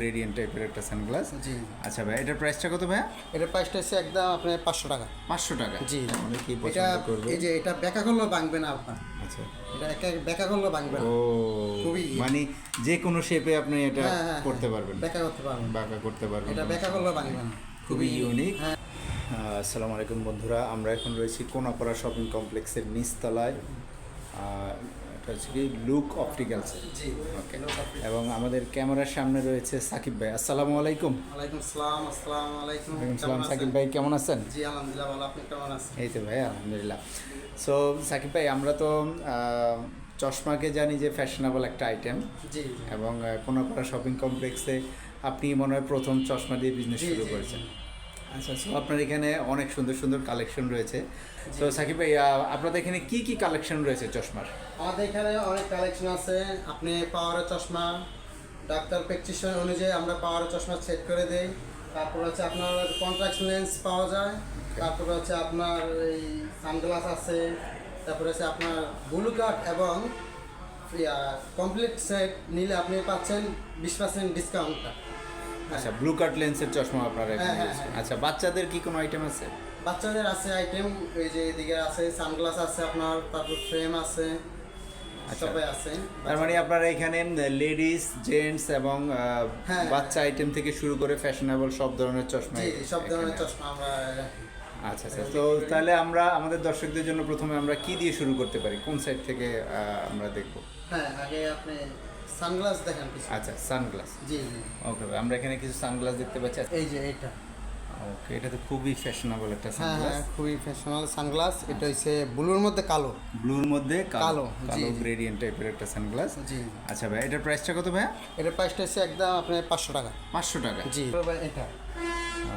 Radiant টাইপের একটা sunglass জি। আচ্ছা ভাই এটার প্রাইসটা কত ভাইয়া? এটার প্রাইসটা হচ্ছে একদম আপনার পাঁচশো টাকা। পাঁচশো টাকা? জি। অনেক কি এটা পছন্দ করবে? এই যে এটা বেকা করলেও ভাঙবে না আপনার। আচ্ছা। এটা একা বেকা করলেও ভাঙবে না। ও খুবই- মানে যে কোনো শেপে আপনি এটা হ্যাঁ, হ্যাঁ, করতে পারবেন। বেকা করতে পারবেন। বাঁকা করতে পারবেন। এটা বেকা করলেও ভাঙবে না। খুবই ইউনিক হ্যাঁ। আসসালামু আলাইকুম বন্ধুরা। আমরা এখন রয়েছি কোনাপাড়া শপিং কমপ্লেক্সের নিচতলায়। এটা হচ্ছে কি লুক অপটিক্যালসে ওকে এবং আমাদের ক্যামেরার সামনে রয়েছে সাকিব ভাই। আসসালামু আলাইকুম। ওয়ালাইকুম আসসালাম আসসালামু আলাইকুম। সালাম সাকিব ভাই কেমন আছেন? জি আলহামদুলিল্লাহ ভালো। আপনি কেমন আছেন? এই তো ভাই আলহামদুলিল্লাহ। সো সাকিব ভাই আমরা তো চশমাকে জানি যে ফ্যাশনেবল একটা আইটেম জি এবং কোনাপাড়া শপিং কমপ্লেক্সে আপনি মনে হয় প্রথম চশমা দিয়ে বিজনেস শুরু করেছেন। আচ্ছা সো আপনার এখানে অনেক সুন্দর সুন্দর কালেকশন রয়েছে। তো সাকিব ভাই আপনাদের এখানে কি কি কালেকশন রয়েছে চশমার? আমাদের এখানে অনেক কালেকশন আছে। আপনি পাওয়ারের চশমা ডাক্তার প্র্যাকটিশন অনুযায়ী আমরা পাওয়ারের চশমা সেট করে দেই। তারপর হচ্ছে আপনার কন্ট্রাক্ট লেন্স পাওয়া যায়। তারপর হচ্ছে আপনার এই সানগ্লাস আছে। তারপর হচ্ছে আপনার ব্লু কার্ড এবং কমপ্লিট সেট নিলে আপনি পাচ্ছেন বিশ পার্সেন্ট ডিসকাউন্টটা আচ্ছা ব্লু কাট লেন্সের চশমা আপনার এখানে হ্যাঁ, হ্যাঁ। হ্যাঁ। আচ্ছা বাচ্চাদের কি কোনো আইটেম আছে বাচ্চাদের আছে আইটেম এই যে এদিকে আছে সানগ্লাস আছে আপনার তারপর ফ্রেম আছে আচ্ছা। তার মানে আপনারা এখানে লেডিস জেন্টস এবং হ্যাঁ। বাচ্চা আইটেম থেকে শুরু করে ফ্যাশনেবল সব ধরনের চশমা সব ধরনের চশমা আমরা আচ্ছা আচ্ছা তো তাহলে আমরা আমাদের দর্শকদের জন্য প্রথমে আমরা কি দিয়ে শুরু করতে পারি কোন সাইড থেকে আমরা দেখব হ্যাঁ আগে আপনি সানগ্লাস দেখেন কিছু। আচ্ছা সানগ্লাস। জি জি। ওকে আমরা এখানে কিছু সানগ্লাস দেখতে পাচ্ছি। এই যে এটা। ওকে এটা তো খুবই ফ্যাশনেবল একটা হ্যাঁ সানগ্লাস। হ্যাঁ খুবই ফ্যাশনেবল সানগ্লাস। এটা হচ্ছে ব্লুর মধ্যে কালো। ব্লুর মধ্যে কালো কালো। গ্রেডিয়েন্ট টাইপের একটা সানগ্লাস। জি আচ্ছা ভাই এটার প্রাইসটা কত ভাইয়া? এটার প্রাইসটা হচ্ছে একদম আপনার পাঁচশো টাকা। পাঁচশো টাকা। জি। এটা।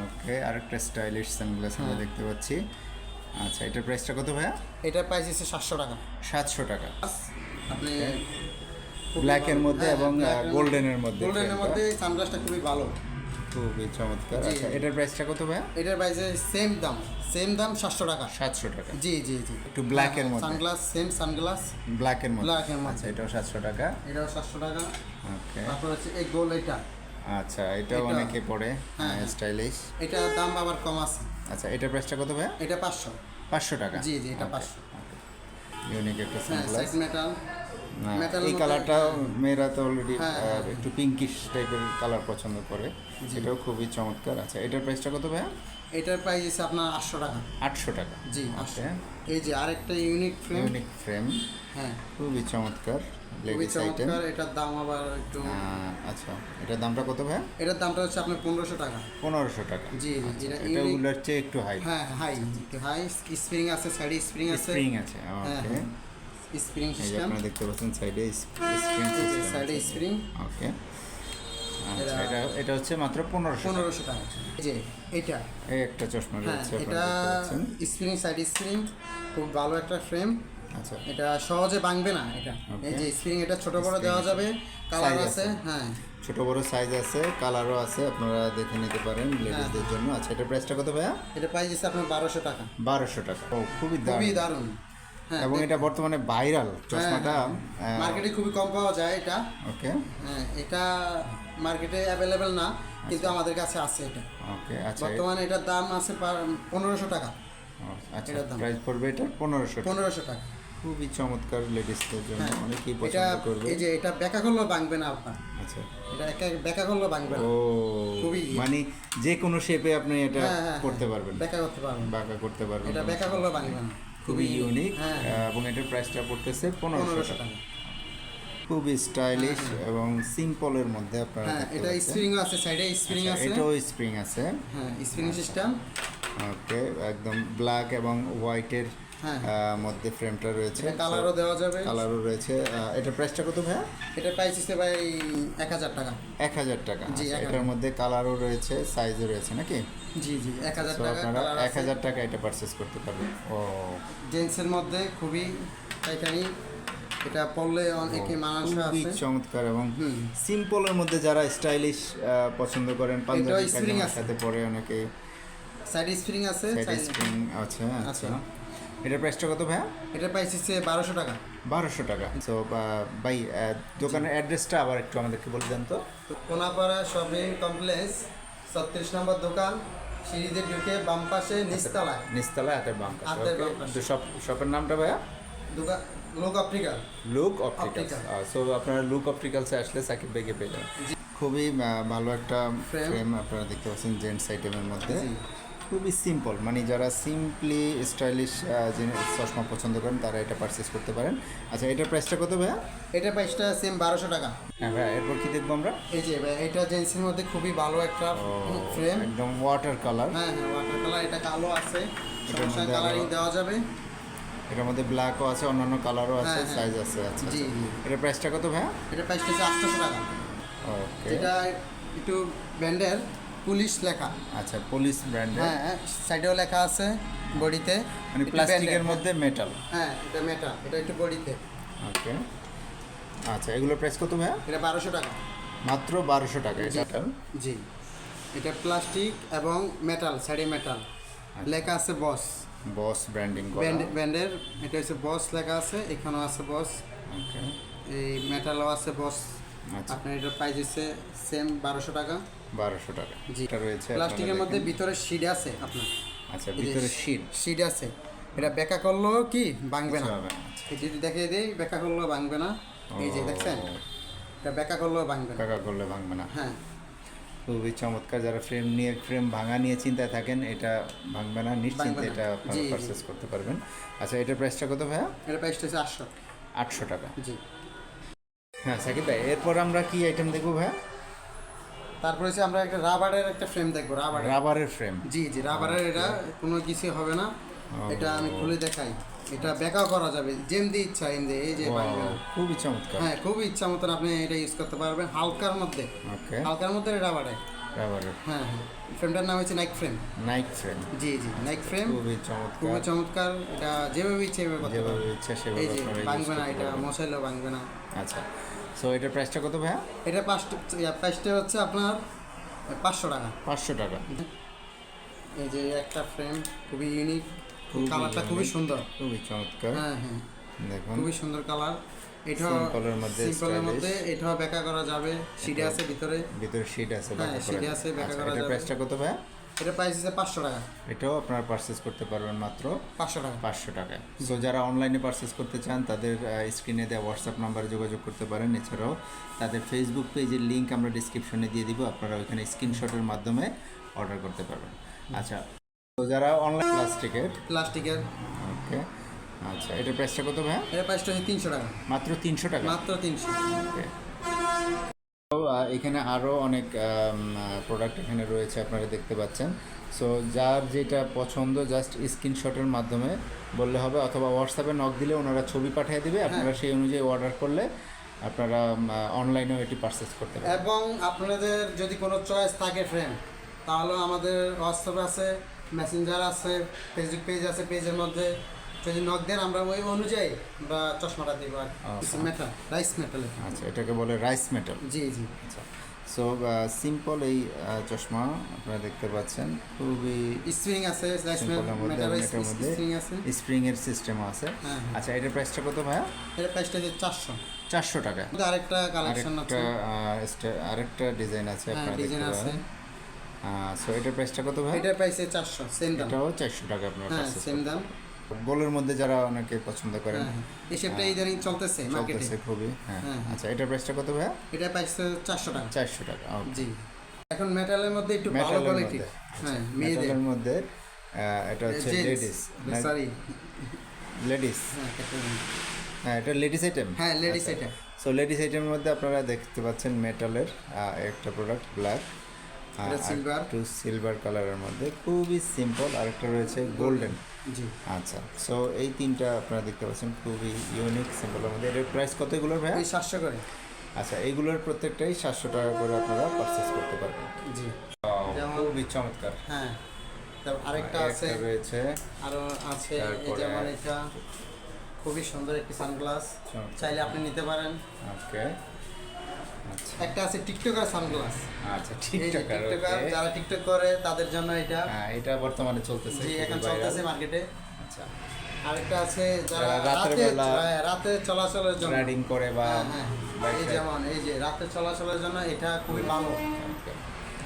ওকে আরেকটা স্টাইলিশ সানগ্লাস আমরা হ্যাঁ। দেখতে পাচ্ছি। আচ্ছা এটার প্রাইসটা কত ভাইয়া? এটার প্রাইস হচ্ছে সাতশো টাকা। সাতশো টাকা। আপনি ব্ল্যাকের মধ্যে হ্যাঁ, এবং গোল্ডেনের মধ্যে গোল্ডেনের। মধ্যে সানগ্লাসটা খুবই ভালো। খুবই চমৎকার। আচ্ছা এটার প্রাইসটা কত ভাইয়া? এটার প্রাইসে সেম দাম সেম দাম সাতশো টাকা। সাতশো টাকা। জি জি জি। একটু এর মধ্যে। সানগ্লাস সেম সানগ্লাস ব্ল্যাকের মধ্যে। Black এর মধ্যে। আচ্ছা এটাও সাতশো টাকা। এটাও সাতশো টাকা। ওকে তারপর হচ্ছে এই গোল এটা। আচ্ছা এটাও এটা- অনেকে পড়ে হ্যাঁ, হ্যাঁ। স্টাইলিশ এটার দাম আবার কম আছে। আচ্ছা এটার প্রাইসটা কত ভাইয়া? এটা পাঁচশো। পাঁচশো টাকা। জি জি এটা পাঁচশো। ইউনিক একটা হ্যাঁ সানগ্লাস সেট মেটাল এই কালারটা মেয়েরা তো অলরেডি হ্যাঁ, হ্যাঁ, একটু পিঙ্কিশ টাইপের কালার পছন্দ করে। এটাও খুবই চমৎকার আচ্ছা এটার প্রাইসটা কত ভাইয়া? এটার প্রাইস হচ্ছে আপনার আটশো টাকা। আটশো টাকা। জি ওকে এই যে আরেকটা ইউনিক ফ্রেম ইউনিক ফ্রেম হ্যাঁ। খুবই চমৎকার খুবই চমৎকার। এটার দাম আবার একটু আচ্ছা। এটার দামটা কত ভাইয়া? এটার দামটা হচ্ছে আপনার পনেরোশো টাকা। পনেরোশো টাকা। জি জি এটা এটা ইউনিক চেয়ে একটু হাই হ্যাঁ হাই একটু হাই স্প্রিং আছে সাইডে স্প্রিং আছে। স্প্রিং আছে হ্যাঁ, ওকে স্প্রিং সিস্টেম আপনারা দেখতে পাচ্ছেন সাইডে স্প্রিং সাইডে স্প্রিং ওকে এটা- এটা হচ্ছে মাত্র পনেরোশো পনেরোশো টাকা এই যে এটা এই একটা চশমা হ্যাঁ রয়েছে এটা স্প্রিং সাইড স্প্রিং খুব ভালো একটা ফ্রেম আচ্ছা। এটা সহজে ভাঙবে না এটা। এই যে স্প্রিং এটা ছোট বড় দেওয়া যাবে। কালার আছে আছে। হ্যাঁ। ছোট বড় সাইজ আছে কালারও আছে আপনারা দেখে নিতে পারেন লেডিসদের জন্য। আচ্ছা এটা প্রাইসটা কত ভাইয়া? এটা প্রাইস দিচ্ছে আপনার বারোশো টাকা। বারোশো টাকা। ও খুবই খুবই দারুণ। হ্যাঁ এবং এটা বর্তমানে ভাইরাল চশমাটা মার্কেটে খুবই কম পাওয়া যায় এটা। ওকে হ্যাঁ এটা মার্কেটে অ্যাভেলেবেল না কিন্তু আমাদের কাছে আছে এটা। ওকে আচ্ছা বর্তমানে এটার দাম আছে পনেরোশো টাকা। আচ্ছা দাম। প্রাইস পড়বে এটা পনেরোশো পনেরোশো টাকা। খুবই চমৎকার লেডিসদের জন্য হ্যাঁ। অনেকেই পছন্দ করবে। এই যে এটা বেকা করলেও ভাঙবে না আপনার। আচ্ছা। এটা একা বেকা করলেও ভাঙবে না। ও খুবই- মানে যে কোনো শেপে আপনি এটা হ্যাঁ, হ্যাঁ, করতে পারবেন। বেকা করতে পারবেন। বাঁকা করতে পারবেন এটা বেকা করলেও ভাঙবে না। খুবই ইউনিক হ্যাঁ। এবং এটার প্রাইসটা পড়তেছে পনেরোশো টাকা। খুব খুবই স্টাইলিশ এবং সিম্পলের মধ্যে আপনারা হ্যাঁ এটা স্প্রিং আছে সাইডে স্প্রিং আচ্ছা, আছে। এটাও স্প্রিং আছে। হ্যাঁ স্প্রিং সিস্টেম ওকে একদম ব্ল্যাক এবং হোয়াইটের হ্যাঁ। মধ্যে ফ্রেমটা রয়েছে। কালারও দেওয়া যাবে। কালারও রয়েছে। এটার প্রাইসটা কত ভাইয়া? এটা প্রাইস হিসেবে ভাই এক হাজার টাকা। এক হাজার টাকা। জি, আচ্ছা, 1000 এটার মধ্যে কালারও রয়েছে সাইজও রয়েছে নাকি? জি জি এক হাজার টাকা আপনারা এক হাজার টাকা এটা পারচেস করতে পারবেন। ও। জেন্টসের মধ্যে খুবই পাইকারি। এটা পড়লে অনেকে মানানসই খুবই আছে। চমৎকার এবং সিম্পলের মধ্যে যারা স্টাইলিশ পছন্দ করেন পাঞ্জাবি আছে। সাথে পরে অনেকে সাইড স্প্রিং আছে সাইড স্প্রিং আছে আচ্ছা। আচ্ছা। এটার প্রাইসটা কত ভাইয়া? এটা প্রাইস হচ্ছে বারোশো টাকা। বারোশো টাকা। তো ভাই দোকানের অ্যাড্রেসটা আবার একটু আমাদেরকে বলে দেন তো। কোনাপাড়া শপিং কমপ্লেক্স ছত্রিশ নম্বর দোকান সিঁড়িতে ঢুকে বাম পাশে নিচতলায়। নিচতলা হাতের বাম পাশে। শপ শপের নামটা ভাইয়া? দোকান লোক অপটিক্যাল লুক Optical। সো আপনারা লুক অপটিক্যালসে আসলে সাকিব পেয়ে যাবেন। খুবই ভালো একটা ফ্রেম আপনারা দেখতে পাচ্ছেন জেন্টস আইটেমের মধ্যে। খুবই সিম্পল মানে যারা সিম্পলি স্টাইলিশ চশমা পছন্দ করেন তারা এটা পারচেস করতে পারেন। আচ্ছা এটার প্রাইসটা কত ভাইয়া? এটা প্রাইসটা সেম বারোশো টাকা। হ্যাঁ ভাইয়া এরপর কি দেখব আমরা? এই যে ভাই, এটা জেন্সের মধ্যে খুবই ভালো একটা ফ্রেম একদম ওয়াটার কালার হ্যাঁ হ্যাঁ ওয়াটার কালার এটা কালো আছে। সমস্যা কালারিং দেওয়া যাবে। এটার মধ্যে ব্ল্যাকও আছে অন্যান্য কালারও আছে হ্যাঁ, হ্যাঁ। সাইজ আছে আচ্ছা জি, আচ্ছা। এটার প্রাইসটা কত ভাইয়া? এটা প্রাইসটা হচ্ছে আটশোশো টাকা। ওকে এটা একটু ব্যান্ডের পুলিশ লেখা। আচ্ছা পুলিশ ব্র্যান্ডের হ্যাঁ সাইডেও লেখা আছে বডিতে। মানে প্লাস্টিকের মধ্যে মেটাল হ্যাঁ এটা মেটাল এটা একটু বডিতে। ওকে আচ্ছা এগুলো প্রাইস কত ভাইয়া? এটা বারোশো টাকা। মাত্র বারোশো টাকা এটা। জি এটা প্লাস্টিক এবং মেটাল সাইডে মেটাল লেখা আছে বস বস ব্র্যান্ডিং ব্যান্ডের এটা হচ্ছে বস লেখা আছে এখানেও আছে বস ওকে এই মেটালও আছে বস আচ্ছা। আপনার এটা প্রাইস হচ্ছে সেম বারোশো টাকা। বারোশো টাকা। জি। রয়েছে প্লাস্টিকের মধ্যে ভিতরে শিড আছে আপনার। আচ্ছা ভিতরে শীট শিড আছে। এটা বেকা করলেও কি ভাঙবে না। যদি দেখিয়ে দিই বেকা করলেও ভাঙবে না। এই যে দেখছেন? এটা বেকা করলেও ভাঙবে না। টাকা করলে ভাঙবে না। হ্যাঁ। খুবই চমৎকার যারা ফ্রেম নিয়ে ফ্রেম ভাঙা নিয়ে চিন্তায় থাকেন এটা ভাঙবে না। নিশ্চিন্তে এটা আপনারা। পারচেস করতে পারবেন। আচ্ছা এটার প্রাইসটা কত ভাইয়া? এটা প্রাইসটা হচ্ছে আটশো। আটশো টাকা। জি। হ্যাঁ সাকিব ভাই এরপর আমরা কি আইটেম দেখব ভাইয়া? তারপরে হচ্ছে আমরা একটা রাবারের একটা ফ্রেম দেখব রাবার রাবারের ফ্রেম জি জি রাবারের এটা কোনো কিছু হবে না। এটা আমি খুলে দেখাই। এটা বেকাও করা যাবে যেমনি ইচ্ছা এমনি এই যে খুব ইচ্ছা খুবই চমৎকার হ্যাঁ খুব ইচ্ছা মতন আপনি এটা ইউজ করতে পারবেন হালকার মধ্যে। হালকার মধ্যে রাবারে। রাবারের হ্যাঁ হ্যাঁ। ফ্রেমটার নাম হচ্ছে নাইক ফ্রেম নাইক ফ্রেম জি জি নাইক ফ্রেম খুবই খুবই চমৎকার। চমৎকার এটা যেভাবে ইচ্ছে এভাবে যেভাবে ইচ্ছা সেভাবে ভাঙবে না এটা। মশাইলেও ভাঙবে না আচ্ছা। সো এটার প্রাইসটা কত ভাইয়া? এটা পাঁচটা প্রাইসটা হচ্ছে আপনার পাঁচশো টাকা। পাঁচশো টাকা। এই যে একটা ফ্রেম খুবই ইউনিক কালারটা খুবই সুন্দর। খুবই চমৎকার। হ্যাঁ হ্যাঁ। দেখুন। খুবই সুন্দর কালার এটাও Simple মধ্যে সিম্পলের মধ্যে এটাও বেকা করা যাবে সিডে আছে ভিতরে। ভিতরে শিট আছে হ্যাঁ, বাঁকা আছে, বাঁকা করা এটার যাবে। প্রাইসটা কত ভাইয়া? এটা প্রাইস হচ্ছে পাঁচশো টাকা। এটাও আপনারা পারচেস করতে পারবেন মাত্র পাঁচশো টাকা। পাঁচশো টাকায় সো যারা অনলাইনে পারচেস করতে চান তাদের স্ক্রিনে দেওয়া হোয়াটসঅ্যাপ নাম্বারে যোগাযোগ করতে পারেন। এছাড়াও তাদের ফেসবুক পেজের লিঙ্ক আমরা ডিসক্রিপশনে দিয়ে দিব। আপনারা ওইখানে স্ক্রিনশটের মাধ্যমে অর্ডার করতে পারবেন। আচ্ছা তো যারা অনলাইন প্লাস্টিকের প্লাস্টিকের ওকে আচ্ছা এটার প্রাইসটা কত ভাইয়া? এটা প্রাইসটা হচ্ছে তিনশো টাকা। মাত্র তিনশো টাকা? মাত্র তিনশো। এখানে আরও অনেক প্রোডাক্ট এখানে রয়েছে আপনারা দেখতে পাচ্ছেন। সো যার যেটা পছন্দ জাস্ট স্ক্রিনশটের মাধ্যমে বললে হবে অথবা হোয়াটসঅ্যাপে নক দিলে ওনারা ছবি পাঠিয়ে দিবে। আপনারা সেই অনুযায়ী অর্ডার করলে আপনারা অনলাইনেও এটি পারচেস করতে পারবেন। এবং আপনাদের যদি কোনো চয়েস থাকে ফ্রেম তাহলে আমাদের হোয়াটসঅ্যাপ আছে মেসেঞ্জার আছে ফেসবুক পেজ আছে পেজের মধ্যে যদি নক দেন আমরা ওই অনুযায়ী আমরা চশমাটা দিব আর আচ্ছা। মেটাল রাইস মেটাল আচ্ছা এটাকে বলে রাইস মেটাল জি জি। আচ্ছা। সো সিম্পল এই চশমা আপনারা দেখতে পাচ্ছেন। খুবই স্প্রিং আছে এটার স্প্রিং এর সিস্টেম আছে। হ্যাঁ, হ্যাঁ। আচ্ছা এটার প্রাইসটা কত ভাইয়া? এটা প্রাইসটা হচ্ছে চারশো। চারশো টাকা। আরেকটা কালেকশন আছে। আরেকটা ডিজাইন আছে হ্যাঁ আপনারা ডিজাইন আছে। সো এটার প্রাইসটা কত ভাই এটার প্রাইস চারশো সেম দাম। এটাও চারশো টাকা আপনারা হ্যাঁ সেম দাম। গোলের মধ্যে যারা অনেকে পছন্দ করেন। হ্যাঁ হ্যাঁ। এই শেপটা ইদানিং চলতেছে মার্কেটে চলতেছে খুবই হ্যাঁ। হ্যাঁ, হ্যাঁ। আচ্ছা এটার প্রাইসটা কত ভাইয়া? এটা প্রাইস চারশো টাকা। চারশো টাকা জি। এখন মেটালের মধ্যে একটু ভালো কোয়ালিটি হ্যাঁ মেয়েদের। মেটালের মধ্যে এটা হচ্ছে লেডিস সরি লেডিস হ্যাঁ এটা লেডিস আইটেম হ্যাঁ লেডিস আইটেম সো লেডিস আইটেমের মধ্যে আপনারা দেখতে পাচ্ছেন মেটালের একটা product black silver। Two silver কালারের মধ্যে। খুবই সিম্পল আরেকটা রয়েছে গোল্ডেন জি। আচ্ছা সো এই তিনটা আপনারা দেখতে পাচ্ছেন খুবই ইউনিক সিম্পলের মধ্যে। এটার প্রাইস কত এগুলোর এই সাতশো করে। আচ্ছা এইগুলোর প্রত্যেকটাই সাতশো টাকা করে আপনারা পারচেস করতে পারবেন। জি। খুবই চমৎকার। হ্যাঁ আরেকটা আছে। রয়েছে। আরও আছে যেমন এটা। খুবই সুন্দর একটি সানগ্লাস চাইলে আপনি নিতে পারেন। ওকে একটা আছে টিকটকার সানগ্লাস আচ্ছা টিকটকার যারা টিকটক করে তাদের জন্য এটা। হ্যাঁ এটা বর্তমানে চলতেছে জি এখন চলতেছে মার্কেটে আচ্ছা। আরেকটা আছে যারা রাতে হ্যাঁ, রাতে চলাচলের জন্য। রাইডিং করে বা হ্যাঁ, হ্যাঁ। বাইক এই যেমন এই যে রাতে চলাচলের জন্য এটা খুবই ভালো।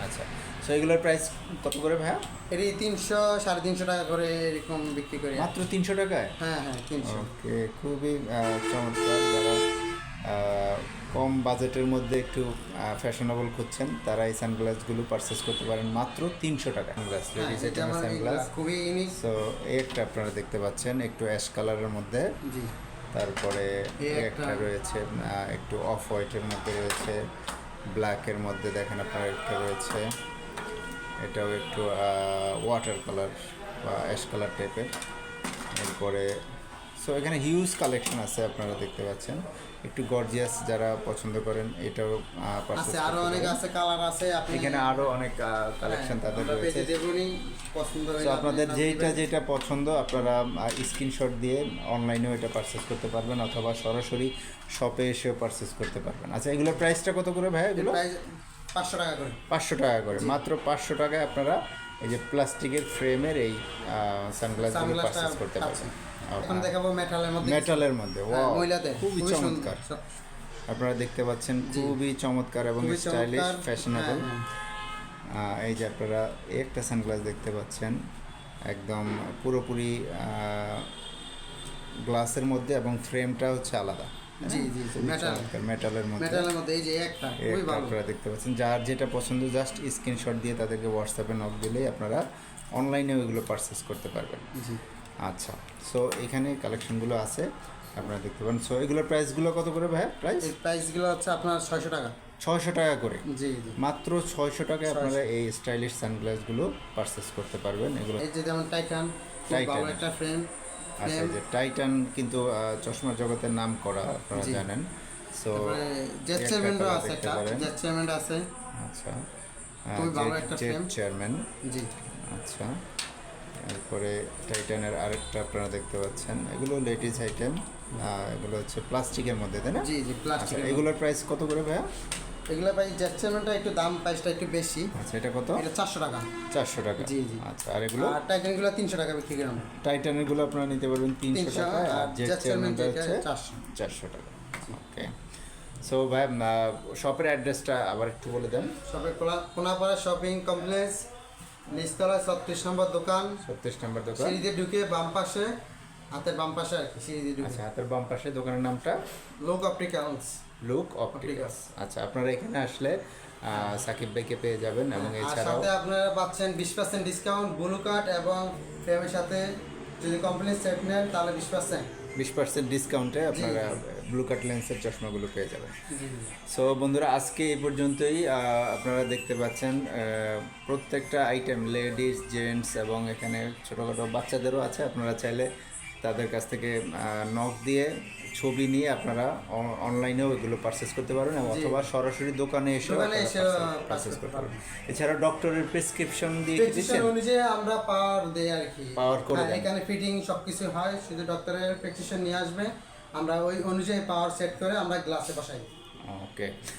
আচ্ছা। সো এগুলোর প্রাইস কত করে ভাইয়া? এটি তিনশো সাড়ে তিনশো টাকা করে এরকম বিক্রি করি। মাত্র তিনশো টাকায়? হ্যাঁ হ্যাঁ তিনশো। ওকে খুবই চমৎকার। যারা কম বাজেটের মধ্যে একটু ফ্যাশনেবল খুঁজছেন তারা এই সানগ্লাসগুলো পারচেস করতে পারেন মাত্র তিনশো টাকা। সানগ্লাস হ্যাঁ, লেডিস সানগ্লাস খুবই সো একটা আপনারা দেখতে পাচ্ছেন একটু অ্যাশ কালারের মধ্যে। তারপরে একটা রয়েছে একটু অফ হোয়াইটের মধ্যে রয়েছে ব্ল্যাকের মধ্যে দেখেন আপনার একটা রয়েছে। এটাও একটু ওয়াটার কালার বা অ্যাশ কালার টাইপের এরপরে সো এখানে হিউজ কালেকশন আছে আপনারা দেখতে পাচ্ছেন। একটু গর্জিয়াস যারা পছন্দ করেন এটাও আছে আরও অনেক আছে কালার আছে আপনি এখানে আরও অনেক কালেকশন হ্যাঁ, তাদের রয়েছে। তো আপনাদের দিবেন। যেটা পছন্দ আপনারা স্ক্রিনশট দিয়ে অনলাইনেও এটা পারচেস করতে পারবেন অথবা সরাসরি শপে এসেও পারচেস করতে পারবেন। আচ্ছা এগুলোর প্রাইসটা কত করে ভাই এগুলো? প্রাইস পাঁচশো টাকা করে। পাঁচশো টাকা করে। মাত্র পাঁচশো টাকায় আপনারা এই যে প্লাস্টিকের ফ্রেমের এই সানগ্লাসগুলো পারচেস করতে। পারবেন। এখন দেখাবো মেটালের মধ্যে মেটালের মধ্যে হ্যাঁ, মহিলাদের খুবই চমৎকার। আপনারা দেখতে পাচ্ছেন খুবই চমৎকার এবং স্টাইলিশ। ফ্যাশনেবল হ্যাঁ, হ্যাঁ। এই যে আপনারা একটা সানগ্লাস দেখতে পাচ্ছেন একদম পুরোপুরি গ্লাসের মধ্যে এবং ফ্রেমটা হচ্ছে আলাদা। জি জি জি মেটালের মধ্যে। মেটালের মধ্যে এই যে একটা খুবই ভালো। আপনারা দেখতে পাচ্ছেন। যার যেটা পছন্দ জাস্ট স্ক্রিনশট দিয়ে তাদেরকে হোয়াটসঅ্যাপে নক দিলেই আপনারা অনলাইনেও এগুলো পারচেস করতে পারবেন। জি। আচ্ছা সো এখানে কালেকশনগুলো আছে আপনারা দেখতে পারেন। সো এগুলোর প্রাইসগুলো কত করে ভাই প্রাইস এই প্রাইসগুলো হচ্ছে আপনার ছয়শো টাকা। ছয়শো টাকা করে? জি জি। মাত্র ছয়শো টাকায় আপনারা এই স্টাইলিশ সানগ্লাসগুলো পারচেস করতে পারবেন। এগুলো এই যে যেমন টাইটান টাইটান। একটা ফ্রেম আচ্ছা যে টাইটান কিন্তু চশমার জগতের নাম করা আপনারা জানেন। সো জেট চেয়ারম্যানও আছে একটা জেট চেয়ারম্যান আছে। আচ্ছা। খুবই ভালো একটা জেট চেয়ারম্যান জি। আচ্ছা। এরপরে টাইটানের আরেকটা আপনারা দেখতে পাচ্ছেন। এগুলো লেডিস আইটেম এগুলো হচ্ছে প্লাস্টিকের মধ্যে তাই না? জি জি আচ্ছা প্লাস্টিক এগুলোর প্রাইস কত করে ভাইয়া? এগুলো ভাই চেয়ারম্যানটা একটু দাম প্রাইসটা একটু বেশি। আচ্ছা এটা কত? এটা চারশো টাকা। চারশো টাকা। জি, জি। আচ্ছা আর এগুলো? আর টাইটানগুলো তিনশো টাকা বিক্রি করি আমরা টাইটানেরগুলো আপনারা নিতে পারবেন তিনশো টাকা আর চেয়ারম্যানটা হচ্ছে চারশো। চারশো টাকা। ওকে সো ভাই শপের অ্যাড্রেসটা আবার একটু বলে দেন। শপের কোনাপাড়া শপিং কমপ্লেক্স নিচতলা ছত্রিশ নম্বর দোকান। ছত্রিশ নম্বর দোকান। সিঁড়ি দিয়ে ঢুকে বাম পাশে হাতের বাম পাশে আর কি সিঁড়ি দিয়ে ঢুকে। আচ্ছা হাতের বাম পাশে দোকানের নামটা? লোক অপটিক্যালস। Look opticals. আচ্ছা আপনারা এখানে আসলে সাকিব ভাইকে পেয়ে যাবেন এবং আর এছাড়াও সাথে আপনারা পাচ্ছেন বিশ পার্সেন্ট ডিসকাউন্ট ব্লু কার্ড এবং ফ্রেমের সাথে যদি কমপ্লিট সেট নেন তাহলে বিশ পার্সেন্ট বিশ পার্সেন্ট ডিসকাউন্টে আপনারা ব্লু কাট লেন্সের চশমাগুলো পেয়ে যাবেন। সো বন্ধুরা আজকে এই পর্যন্তই। আপনারা দেখতে পাচ্ছেন প্রত্যেকটা আইটেম লেডিস জেন্টস এবং এখানে ছোটোখাটো বাচ্চাদেরও আছে। আপনারা চাইলে তাদের কাছ থেকে নখ দিয়ে ছবি নিয়ে আপনারা অনলাইনেও এগুলো পারচেস করতে পারবেন এবং অথবা সরাসরি দোকানে এসে পারচেস করতে পারবেন। এছাড়া ডক্টরের প্রেসক্রিপশন দিয়ে প্রেসক্রিপশন দিচ্ছেন? অনুযায়ী আমরা পাওয়ার দেই আর কি। পাওয়ার করে হ্যাঁ, এখানে ফিটিং সবকিছু হয় শুধু ডক্টরের প্রেসক্রিপশন নিয়ে আসবে। আমরা ওই অনুযায়ী পাওয়ার সেট করে আমরা গ্লাসে বসাই। ওকে